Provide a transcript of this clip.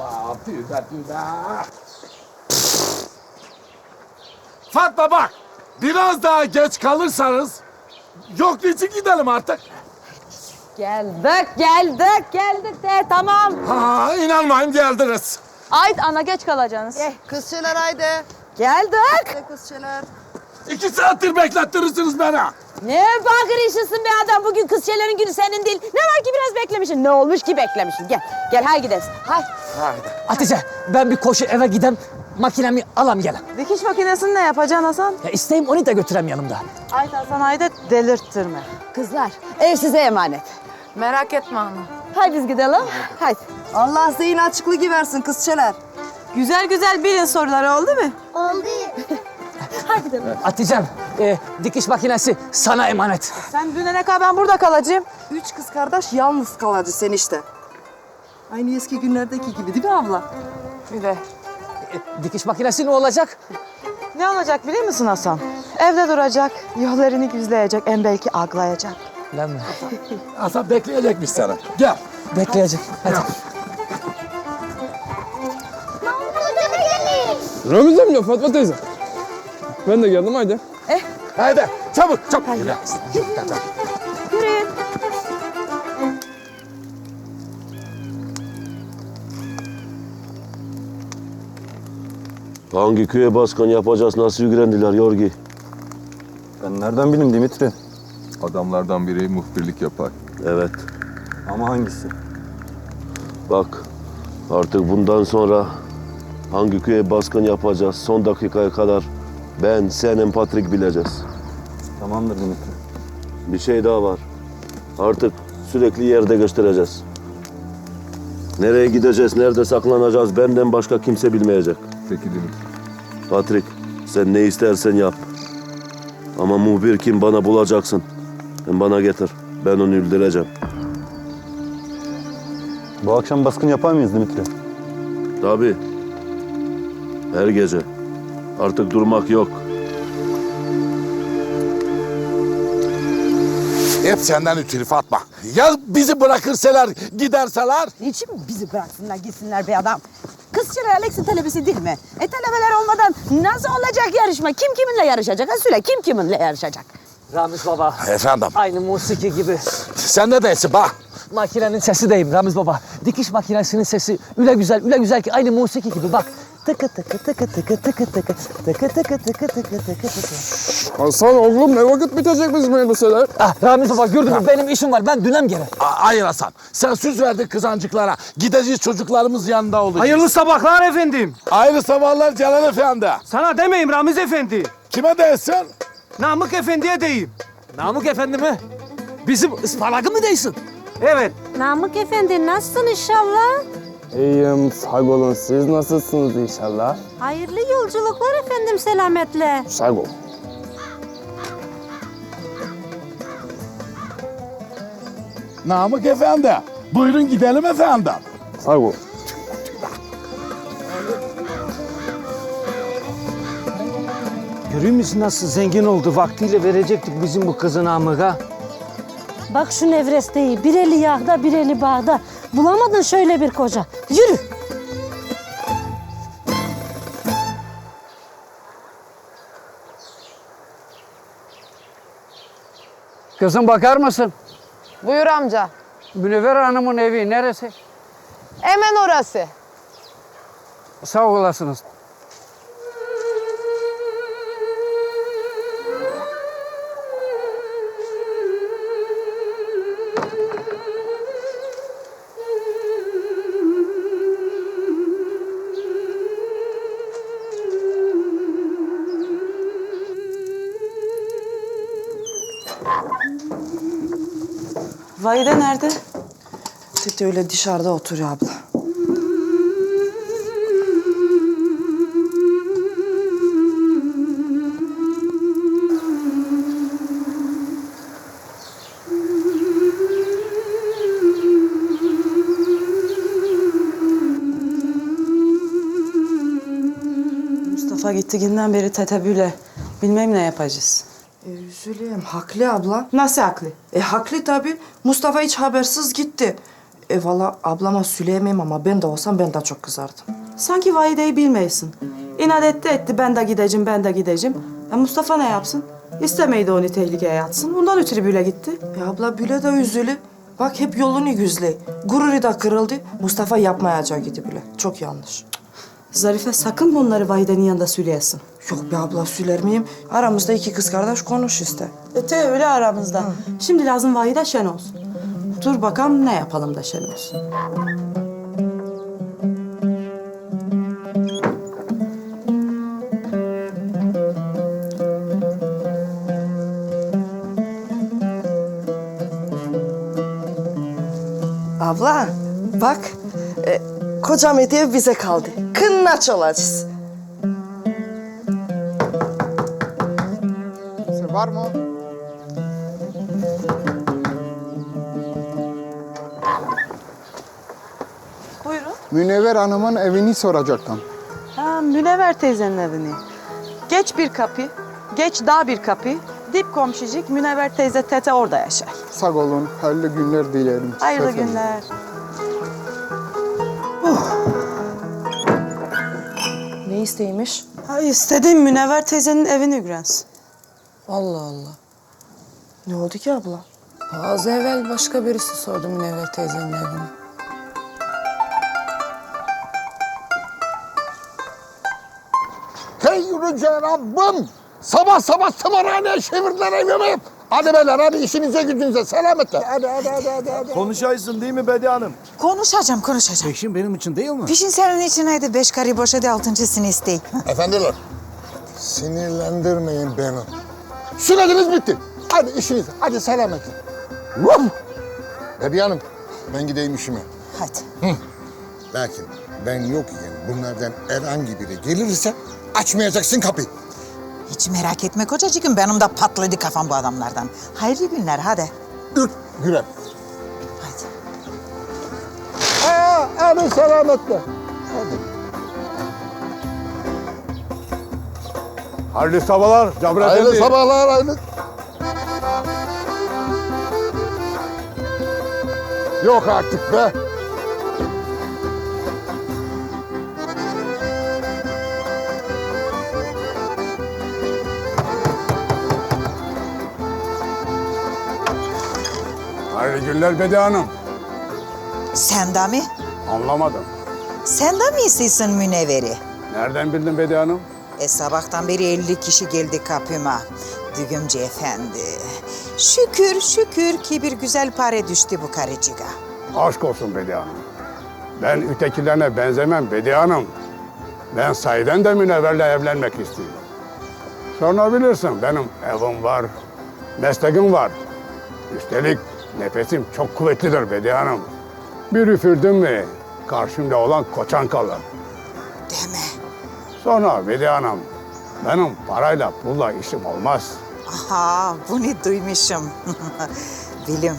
Allah. Fatma bak. Biraz daha geç kalırsanız yok için gidelim artık. Geldik, geldik, geldik de tamam. Ha inanmayın geldiniz. Ait ana geç kalacaksınız. Kızçeler haydi. Geldik. Haydi kızçeler. İki saattir beklettirirsiniz beni. Ne bakır işisin be adam. Bugün kız şeylerin günü senin değil. Ne var ki biraz beklemişsin. Ne olmuş ki beklemişsin. Gel, gel hay gidelim. Hay. Hatice ben bir koşu eve gidem makinemi alam gelem. Dikiş makinesini ne yapacaksın Hasan? Ya isteyim onu da götürem yanımda. Ait Hasan haydi delirttirme. Kızlar, ev size emanet. Merak etme ana. Hay biz gidelim. Haydi. Allah zihin açıklığı versin kızçeler. Güzel güzel bilin soruları oldu mu? Hay gidelim. Hatice'm e, dikiş makinesi sana emanet. Sen dünene kadar ben burada kalacağım. Üç kız kardeş yalnız kalacak sen işte. Aynı eski günlerdeki gibi değil mi abla? Bir de. E, dikiş makinesi ne olacak? Ne olacak biliyor musun Hasan? Evde duracak, yollarını güzleyecek, en belki ağlayacak. Lan Hasan bekleyecekmiş seni. Gel. bekleyecek. Hadi. Ramiz amca, Fatma teyze. Ben de geldim haydi. Haydi çabuk çabuk. Yürü. Yürüyün. Hangi köye baskın yapacağız nasıl ilgilendiler Yorgi? Ben nereden bileyim Dimitri? Adamlardan biri muhbirlik yapar. Evet. Ama hangisi? Bak artık bundan sonra hangi köye baskın yapacağız son dakikaya kadar ben, senin, Patrick bileceğiz. Tamamdır Dimitri. Bir şey daha var. Artık sürekli yerde göstereceğiz. Nereye gideceğiz, nerede saklanacağız benden başka kimse bilmeyecek. Peki Dimitri. Patrick sen ne istersen yap. Ama muhbir kim bana bulacaksın. Sen bana getir. Ben onu öldüreceğim. Bu akşam baskın yapar mıyız Dimitri? Tabii. Her gece. Artık durmak yok. Hep senden ötürü Fatma. Ya bizi bırakırsalar giderseler? Niçin bizi bıraksınlar gitsinler be adam? Kızçılar Alex'in talebesi değil mi? E talebeler olmadan nasıl olacak yarışma? Kim kiminle yarışacak? Ha söyle kim kiminle yarışacak? Ramiz baba. Efendim Aynı musiki gibi. sen ne dersin bak? Makinenin sesi deyim Ramiz baba. Dikiş makinesinin sesi üle güzel, üle güzel ki aynı musiki gibi bak. Tıkı tıkı tıkı tıkı tıkı tıkı tıkı tıkı tıkı tıkı tıkı tıkı. Hasan oğlum ne vakit bitecek bizim elbiseler? Ah Ramiz baba gördün mü benim işim var ben dünem gene. A- Hayır Hasan. Sen söz verdin kızancıklara. Gideceğiz çocuklarımız yanında olacağız. Hayırlı sabahlar efendim. Hayırlı sabahlar Celal Efendi. Sana demeyim Ramiz efendi. Kime dersin? Namık efendiye deyim. Namık efendi mi? Bizim ısparagı mı değilsin? Evet. Namık Efendi nasılsın inşallah? İyiyim, sağ olun. Siz nasılsınız inşallah? Hayırlı yolculuklar efendim selametle. Sağ ol. Namık Efendi. Buyurun gidelim efendim. Sağ ol. Görüyor musun nasıl zengin oldu? Vaktiyle verecektik bizim bu kızın Namık'a. Bak şu nevresteyi bir eli yağda bir eli bağda. Bulamadın şöyle bir koca. Yürü. Kızım bakar mısın? Buyur amca. Münevver Hanım'ın evi neresi? Hemen orası. Sağ olasınız. Vahide nerede? Tete öyle dışarıda oturuyor abla. Mustafa gittiğinden beri tetebüle. Bilmem ne yapacağız. Üzüleyim. Haklı abla. Nasıl haklı? E haklı tabii. Mustafa hiç habersiz gitti. E valla ablama söyleyemem ama ben de olsam ben de çok kızardım. Sanki valideyi bilmeysin. İnat etti etti ben de gideceğim ben de gideceğim. E Mustafa ne yapsın? İstemeydi onu tehlikeye atsın. Ondan ötürü böyle gitti. E abla bile de üzülü. Bak hep yolunu güzle. Gururu da kırıldı. Mustafa yapmayacak idi bile. Çok yanlış. Zarife sakın bunları validenin yanında söyleyesin. Yok be abla söyler miyim? Aramızda iki kız kardeş konuş işte. Öte öyle aramızda. Şimdi lazım vahide şen olsun. Dur bakalım ne yapalım da şen olsun. Abla bak kocam hediye bize kaldı. Kınnaç olacağız. Var mı? Buyurun. Münevver Hanım'ın evini soracaktım. Ha, Münevver teyzenin evini. Geç bir kapı, geç daha bir kapı. Dip komşucuk Münevver teyze tete orada yaşar. Sağ olun, hayırlı günler dilerim. Hayırlı Efendim. günler. Ne isteymiş? Ha, istediğim Münevver teyzenin evini gürensin. Allah Allah. Ne oldu ki abla? Az evvel başka birisi sordu Münevver teyzenin evini. Hey yüce Rabbim! Sabah sabah tımarhaneye çevirdiler evimi. Hadi beyler hadi işinize gücünüze selametle. Hadi hadi hadi hadi. hadi. Konuşaysın değil mi Bedi Hanım? Konuşacağım, konuşacağım. Peşin benim için değil mi? Pişin senin için haydi beş karı boşa de altıncısını istey. Efendiler sinirlendirmeyin beni. Süreciniz bitti. Hadi işiniz hadi selametle. Vuf! Bebi Hanım, ben gideyim işime. Hadi. Lakin ben yok iken bunlardan herhangi biri gelirse açmayacaksın kapıyı. Hiç merak etme kocacığım benim de patladı kafam bu adamlardan. Hayırlı günler hadi. Dur, güle. Hadi. Aa, hadi selametle. Hadi. Hayırlı sabahlar Cabir Hayırlı sabahlar hayırlı. Yok artık be. Hayırlı günler Bedi Hanım. Sen de mi? Anlamadım. Sen de mi istiyorsun münevveri? Nereden bildin Bedi Hanım? E sabahtan beri 50 kişi geldi kapıma. Dügümcü efendi. Şükür şükür ki bir güzel para düştü bu karıcığa. Aşk olsun Bedi Hanım. Ben ötekilerine benzemem Bedi Hanım. Ben sayeden de Münevver'le evlenmek istiyorum. Sonra bilirsin benim evim var, mesleğim var. Üstelik nefesim çok kuvvetlidir Bedi Hanım. Bir üfürdüm mü karşımda olan koçan kalır. Deme. Sonra Bedi Hanım, benim parayla pulla işim olmaz. Aha bunu duymuşum. Bilim.